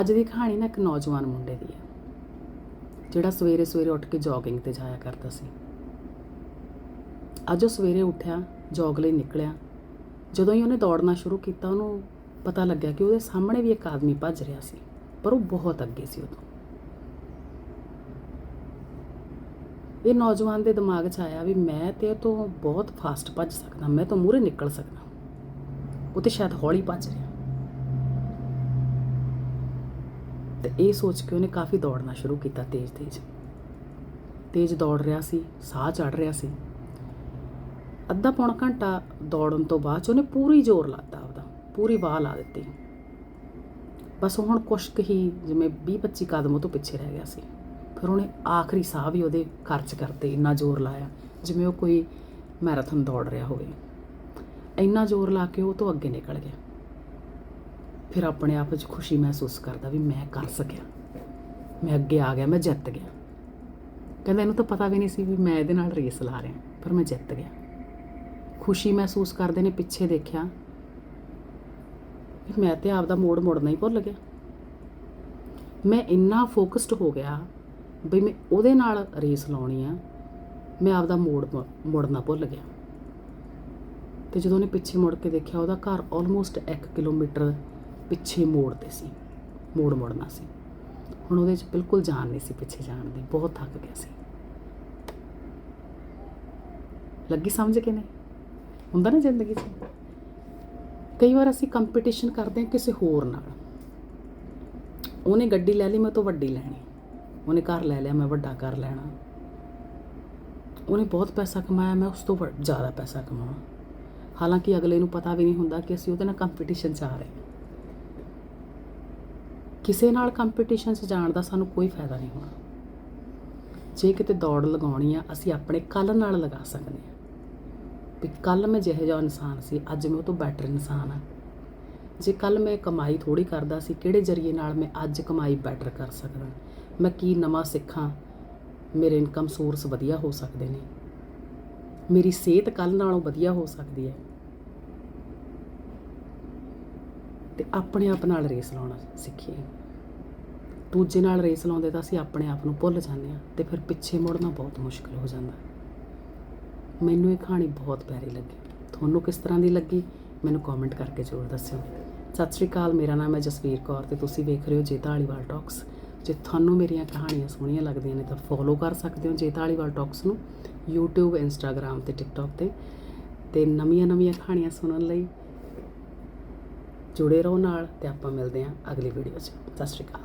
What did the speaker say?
ਅੱਜ ਦੀ ਕਹਾਣੀ ਨਾ ਇੱਕ ਨੌਜਵਾਨ ਮੁੰਡੇ ਦੀ ਹੈ, ਜਿਹੜਾ ਸਵੇਰੇ ਸਵੇਰੇ ਉੱਠ ਕੇ ਜੋਗਿੰਗ ਤੇ ਜਾਇਆ ਕਰਦਾ ਸੀ। ਅੱਜ ਉਹ ਸਵੇਰੇ ਉੱਠਿਆ ਜੋਗ ਲਈ ਨਿਕਲਿਆ। ਜਦੋਂ ਹੀ ਉਹਨੇ ਦੌੜਨਾ ਸ਼ੁਰੂ ਕੀਤਾ, ਉਹਨੂੰ ਪਤਾ ਲੱਗਿਆ ਕਿ ਉਹਦੇ ਸਾਹਮਣੇ ਵੀ ਇੱਕ ਆਦਮੀ ਭੱਜ ਰਿਹਾ ਸੀ, ਪਰ ਉਹ ਬਹੁਤ ਅੱਗੇ ਸੀ ਉਦੋਂ। ਇਹ ਨੌਜਵਾਨ ਦੇ ਦਿਮਾਗ 'ਚ ਆਇਆ ਵੀ ਮੈਂ ਤੇ ਇਹ ਤੋਂ ਬਹੁਤ ਫਾਸਟ ਭੱਜ ਸਕਦਾ, ਮੈਂ ਤਾਂ ਮੂਹਰੇ ਨਿਕਲ ਸਕਦਾ। ਉਹ ਤੇ ਸ਼ਾਇਦ ਹੌਲੀ ਭੱਜ ਰਿਹਾ। ਤੇ ਇਹ ਸੋਚ ਕੇ ਉਹਨੇ ਕਾਫੀ ਦੌੜਨਾ ਸ਼ੁਰੂ ਕੀਤਾ ਤੇਜ਼-ਤੇਜ਼ ਤੇਜ਼। ਦੌੜ ਰਿਹਾ ਸੀ, ਸਾਹ ਚੜ ਰਿਹਾ ਸੀ। ਅੱਧਾ ਪੌਣਾ ਘੰਟਾ ਦੌੜਨ ਤੋਂ ਬਾਅਦ 'ਚ ਉਹਨੇ ਪੂਰੀ ਜ਼ੋਰ ਲਾਤਾ ਆਪਦਾ, ਪੂਰੀ ਵਾਹ ਲਾ ਦਿੱਤੀ। ਬਸ ਹੁਣ ਕੁਛ ਕੁ ਹੀ ਜਿਵੇਂ 20-25 ਕਦਮ ਉਹ ਤੋਂ ਪਿੱਛੇ ਰਹਿ ਗਿਆ ਸੀ। ਫਿਰ ਉਹਨੇ ਆਖਰੀ ਸਾਹ ਵੀ ਉਹਦੇ ਖਰਚ ਕਰਤੇ, ਇੰਨਾ ਜ਼ੋਰ ਲਾਇਆ, ਜਿਵੇਂ ਉਹ ਕੋਈ ਮੈਰਾਥਨ ਦੌੜ ਰਿਹਾ ਹੋਵੇ। ਇੰਨਾ ਜ਼ੋਰ ਲਾ ਕੇ ਉਹ ਤੋਂ ਅੱਗੇ ਨਿਕਲ ਗਿਆ। ਫਿਰ ਆਪਣੇ ਆਪ ਵਿੱਚ ਖੁਸ਼ੀ ਮਹਿਸੂਸ ਕਰਦਾ ਵੀ ਮੈਂ ਕਰ ਸਕਿਆ। ਮੈਂ ਅੱਗੇ ਆ ਗਿਆ, ਮੈਂ ਜਿੱਤ ਗਿਆ। ਕਹਿੰਦਾ ਇਹਨੂੰ ਤਾਂ ਪਤਾ ਵੀ ਨਹੀਂ ਸੀ ਵੀ ਮੈਂ ਇਹਦੇ ਨਾਲ ਰੇਸ ਲਾ ਰਿਹਾ, ਪਰ ਮੈਂ ਜਿੱਤ ਗਿਆ। ਖੁਸ਼ੀ ਮਹਿਸੂਸ ਕਰਦੇ ਨੇ ਪਿੱਛੇ ਦੇਖਿਆ ਵੀ ਮੈਂ ਤੇ ਆਪਦਾ ਮੋੜ ਮੁੜਨਾ ਹੀ ਭੁੱਲ ਗਿਆ। ਮੈਂ ਇੰਨਾ ਫੋਕਸਡ ਹੋ ਗਿਆ ਵੀ ਮੈਂ ਉਹਦੇ ਨਾਲ ਰੇਸ ਲਾਉਣੀ ਆ, ਮੈਂ ਆਪਦਾ ਮੋੜ ਮ- ਮੁੜਨਾ ਭੁੱਲ ਗਿਆ। ਤੇ ਜਦੋਂ ਉਹਨੇ ਪਿੱਛੇ ਮੁੜ ਕੇ ਦੇਖਿਆ, ਉਹਦਾ ਘਰ ਆਲਮੋਸਟ 1 ਕਿਲੋਮੀਟਰ ਪਿੱਛੇ ਮੋੜ ਤੇ ਸੀ, ਮੋੜ ਮੋੜਨਾ ਸੀ। ਹੁਣ ਉਹਦੇ 'ਚ ਬਿਲਕੁਲ ਜਾਨ ਨਹੀਂ ਸੀ ਪਿੱਛੇ ਜਾਣ ਦੀ, ਬਹੁਤ ਥੱਕ ਗਿਆ ਸੀ। ਲੱਗੀ ਸਮਝ ਕੇ ਨਹੀਂ? ਹੁੰਦਾ ਨਾ ਜ਼ਿੰਦਗੀ 'ਚ? ਕਈ ਵਾਰ ਅਸੀਂ ਕੰਪੀਟੀਸ਼ਨ ਕਰਦੇ ਹਾਂ ਕਿਸੇ ਹੋਰ ਨਾਲ। ਉਹਨੇ ਗੱਡੀ ਲੈ ਲਈ, ਮੈਂ ਤੋਂ ਵੱਡੀ ਲੈਣੀ। ਉਹਨੇ ਘਰ ਲੈ ਲਿਆ, ਮੈਂ ਵੱਡਾ ਘਰ ਲੈਣਾ। ਉਹਨੇ ਬਹੁਤ ਪੈਸਾ ਕਮਾਇਆ, ਮੈਂ ਉਸ ਤੋਂ ਵੱਧ- ਜ਼ਿਆਦਾ ਪੈਸਾ ਕਮਾਉਣਾ। ਹਾਲਾਂਕਿ ਅਗਲੇ ਨੂੰ ਪਤਾ ਵੀ ਨਹੀਂ ਹੁੰਦਾ ਕਿ ਅਸੀਂ ਉਹਦੇ ਨਾਲ ਕੰਪੀਟੀਸ਼ਨ 'ਚ ਆ ਰਹੇ ਹਾਂ। ਕਿਸੇ ਨਾਲ ਕੰਪੀਟੀਸ਼ਨ 'ਚ ਜਾਣ ਦਾ ਸਾਨੂੰ ਕੋਈ ਫਾਇਦਾ ਨਹੀਂ ਹੋਣਾ। ਜੇ ਕਿਤੇ ਦੌੜ ਲਗਾਉਣੀ ਆ, ਅਸੀਂ ਆਪਣੇ ਕੱਲ ਨਾਲ ਲਗਾ ਸਕਦੇ ਹਾਂ। ਵੀ ਕੱਲ ਮੈਂ ਜਿਹੋ ਜਿਹਾ ਇਨਸਾਨ ਸੀ, ਅੱਜ ਮੈਂ ਉਹ ਤੋਂ ਬੈਟਰ ਇਨਸਾਨ ਆ ਜੇ ਕੱਲ ਮੈਂ ਕਮਾਈ ਥੋੜੀ ਕਰਦਾ ਸੀ, ਕਿਹੜੇ ਜਰੀਏ ਨਾਲ ਮੈਂ ਅੱਜ ਕਮਾਈ ਬੈਟਰ ਕਰ ਸਕਦਾ? ਮੈਂ ਕੀ ਨਵਾਂ ਸਿੱਖਾਂ? ਮੇਰੇ ਇਨਕਮ ਸੋਰਸ ਵਧੀਆ ਹੋ ਸਕਦੇ ਨੇ। ਮੇਰੀ ਸਿਹਤ ਕੱਲ ਨਾਲੋਂ ਵਧੀਆ ਹੋ ਸਕਦੀ ਹੈ। ਤੇ ਆਪਣੇ ਆਪ ਨਾਲ ਰੇਸ ਲਾਉਣਾ ਸਿੱਖੀਏ। ਦੂਜੇ ਨਾਲ ਰੇਸ ਲਾਉਂਦੇ ਤਾਂ ਅਸੀਂ ਆਪਣੇ ਆਪ ਨੂੰ ਭੁੱਲ ਜਾਂਦੇ ਹਾਂ ਤੇ ਫਿਰ ਪਿੱਛੇ ਮੁੜਨਾ ਬਹੁਤ ਮੁਸ਼ਕਲ ਹੋ ਜਾਂਦਾ। ਮੈਨੂੰ ਇਹ ਕਹਾਣੀ ਬਹੁਤ ਪਿਆਰੀ ਲੱਗੀ। ਤੁਹਾਨੂੰ ਕਿਸ ਤਰ੍ਹਾਂ ਦੀ ਲੱਗੀ? ਮੈਨੂੰ ਕਮੈਂਟ ਕਰਕੇ ਜ਼ਰੂਰ ਦੱਸਿਓ। ਸਤਿ ਸ਼੍ਰੀ ਅਕਾਲ, ਮੇਰਾ ਨਾਮ ਹੈ ਜਸਵੀਰ ਕੌਰ ਤੇ ਤੁਸੀਂ ਵੇਖ ਰਹੇ ਹੋ ਜੇਤਾ ਵਾਲੀਵਾਲ ਟਾਕਸ ਜੇ ਤੁਹਾਨੂੰ ਮੇਰੀਆਂ ਕਹਾਣੀਆਂ ਸੋਹਣੀਆਂ ਲੱਗਦੀਆਂ ਨੇ ਤਾਂ ਫੋਲੋ ਕਰ ਸਕਦੇ ਹੋ ਜੇਤਾ ਵਾਲੀਵਾਲ ਟਾਕਸ ਨੂੰ YouTube, Instagram ਤੇ TikTok ਤੇ। ਤੇ ਨਵੀਆਂ-ਨਵੀਆਂ ਕਹਾਣੀਆਂ ਸੁਣਨ ਲਈ ਜੁੜੇ ਰਹੋ ਨਾਲ ਤੇ ਆਪਾਂ ਮਿਲਦੇ ਹਾਂ ਅਗਲੀ ਵੀਡੀਓ 'ਚ। ਸਤਿ ਸ਼੍ਰੀ ਅਕਾਲ।